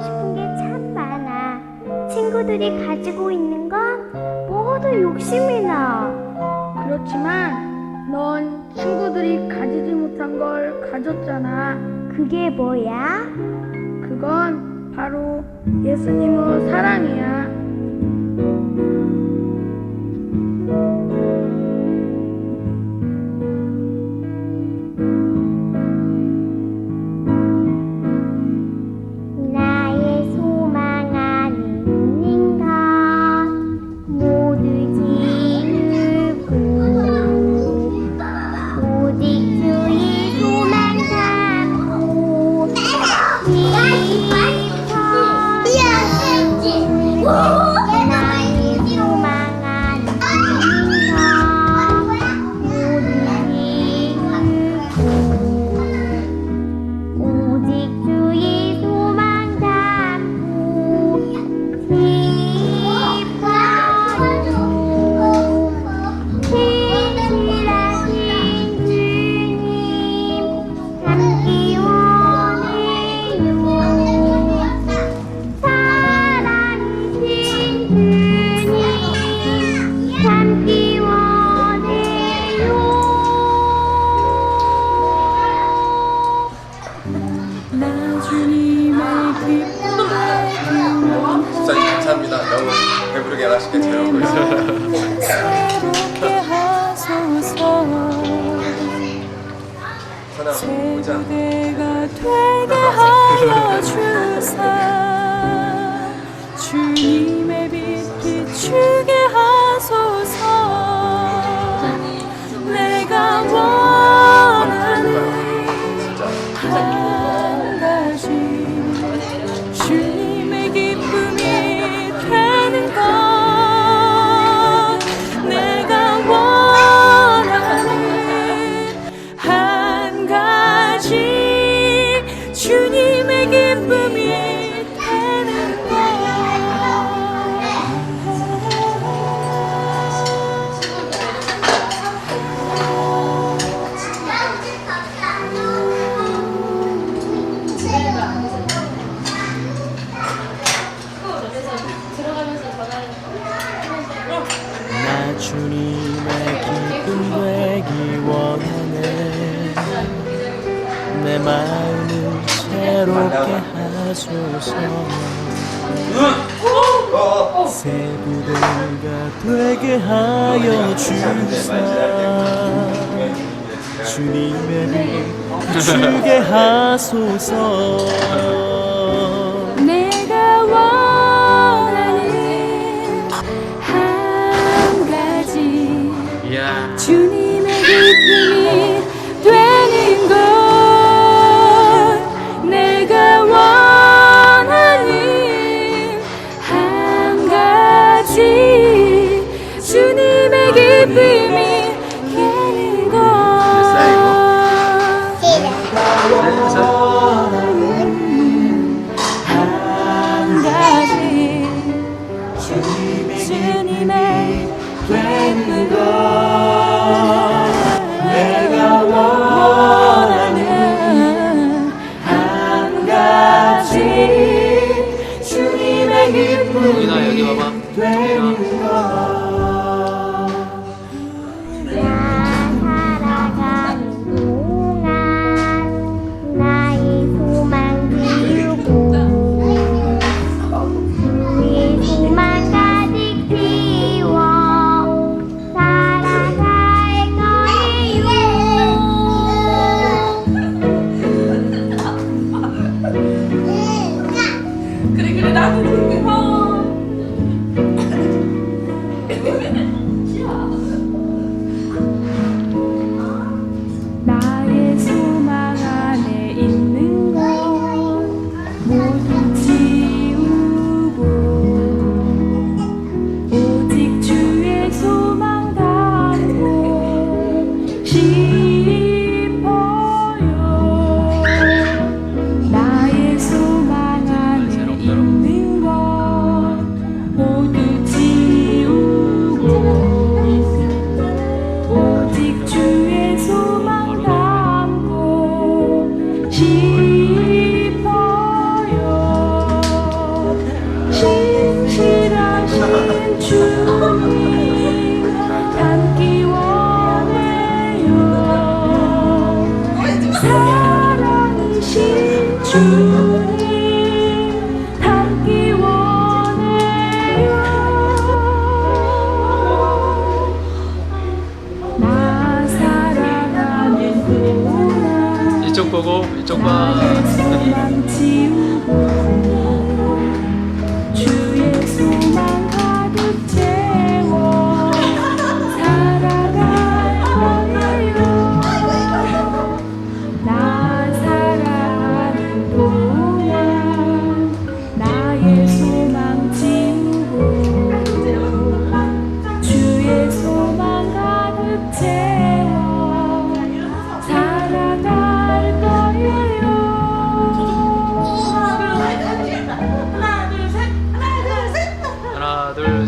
싶은 게 참 많아. 친구들이 가지고 있는 건 모두 욕심이 나. 그렇지만 넌 친구들이 가지지 못한 걸 가졌잖아. 그게 뭐야? 그건 바로 예수님의 사랑이야. 즐겁게 하소서 세부대가 되게 하여 주사. 주님의 힘 주게 하소서.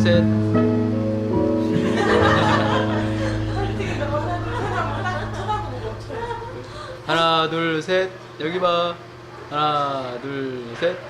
셋. 하나 둘 셋. 여기 봐. 하나 둘 셋.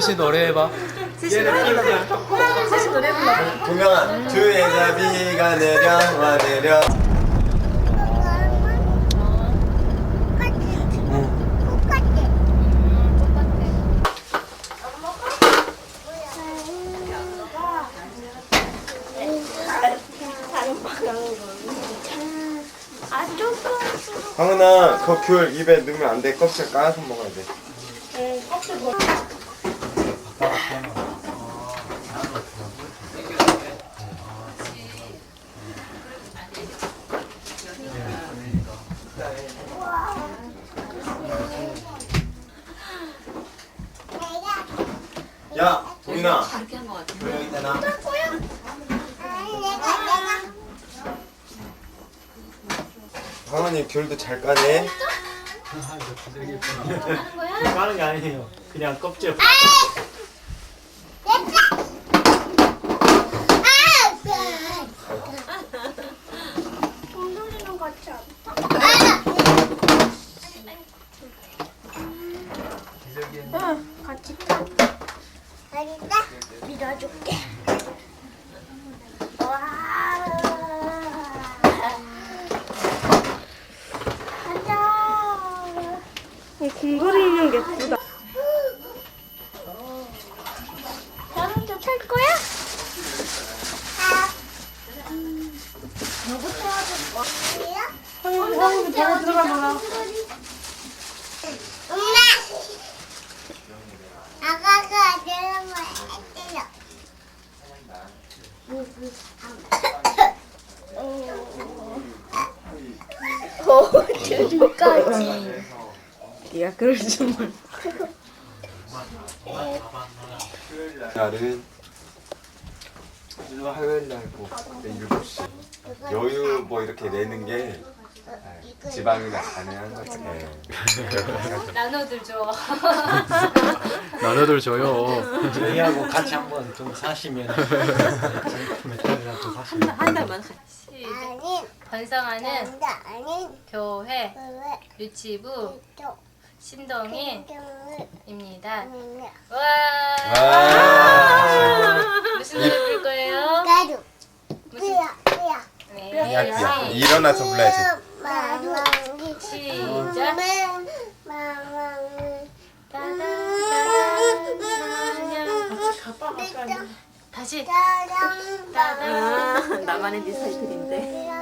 셋이 노래해봐. 동영아 주의 자 비가 내려와 내려. 아 조금 황은아 그 귤 입에 넣으면 안 돼. 껍질 까서 먹어야 돼. 야, 도 인아. 여기 있다 나. 황은이 귤도 잘 까네. 까는 게 아니에요 그냥 껍질 공돌리는 것처럼 응 같이 타 알겠다 밀어줄게 와 가자 공돌이는 게 예쁘다. 나는 탈 거야? 누구 태워줄 거야? 형이 형이 바로 들어가 봐라. 엄마! 아가가 내려면 때려. 어디까지? 그럴 줄만. 날은 일로 화요일 날고 일곱 시 여유 뭐 이렇게 내는 게 아, 지방이나 가능한 거지. 나눠들죠. 나눠들 줘요. 저희하고 같이 한번 좀 사시면 메탈이라도 사시면 한 달만 같이. 아니, 번성하는 남자 아닌 교회 왜 유치부 또 신동희입니다. 는 와. 와. 무슨 노래 부를 거예요? 가루. 무슨? 네. 야, 일어나서 불러야지. 마망이 시작. 마망이 따단 다시. 나만의 네 사이클인데.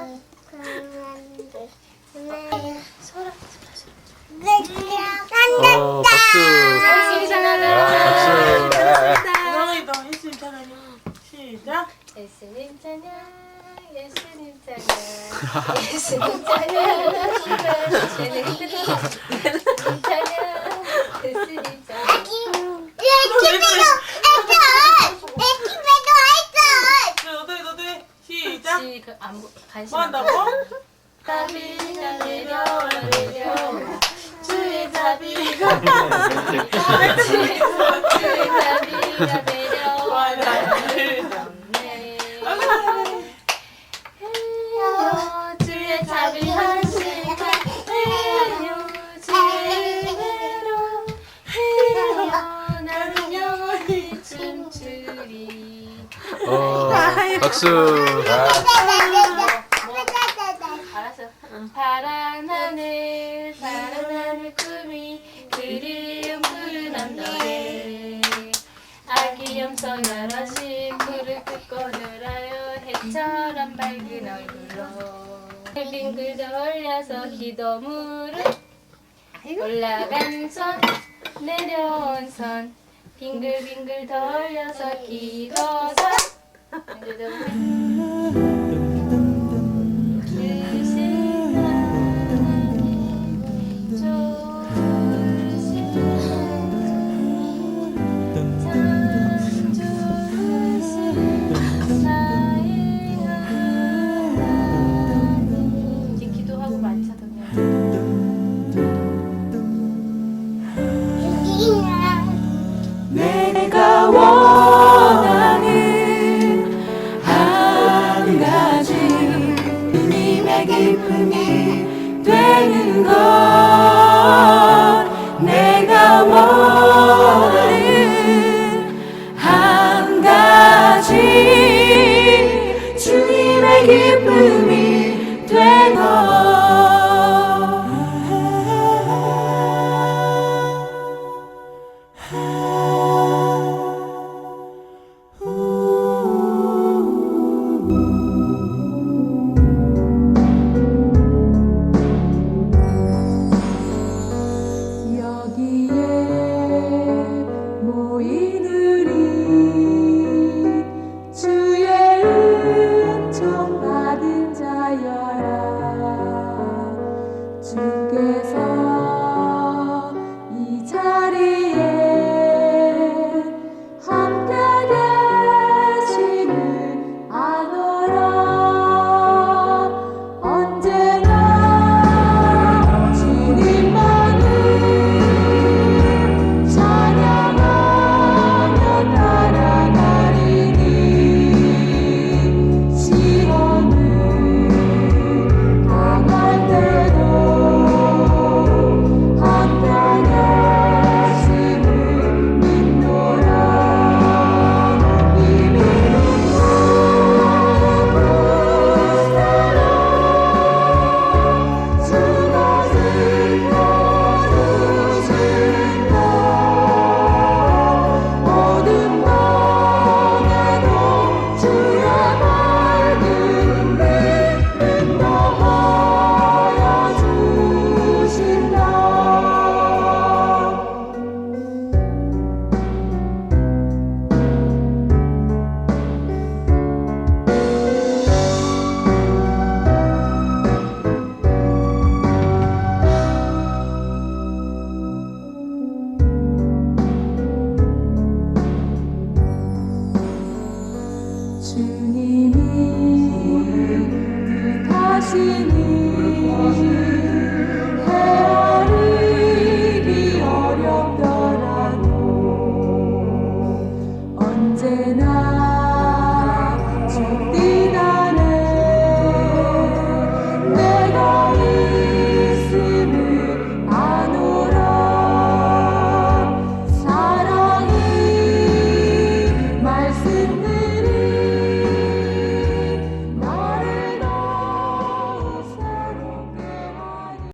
찬양 예수님 찬양 너도 해, 너도 해. 시작. 시- 그 안, 보- 관심 뭐안 한다고? 자비가 내려와 내려와 주의 자비가 주의 자비가 박수. 알았어. 파란 하늘, 파란 하늘 꿈이 그리움 푸른 언덕에 아기 염소 나라신 불을 끄고 놀아요 해처럼 밝은 얼굴로 빙글 돌려서 기도물을 올라간 손 내려온 손 빙글빙글 돌려서 기도선 人家都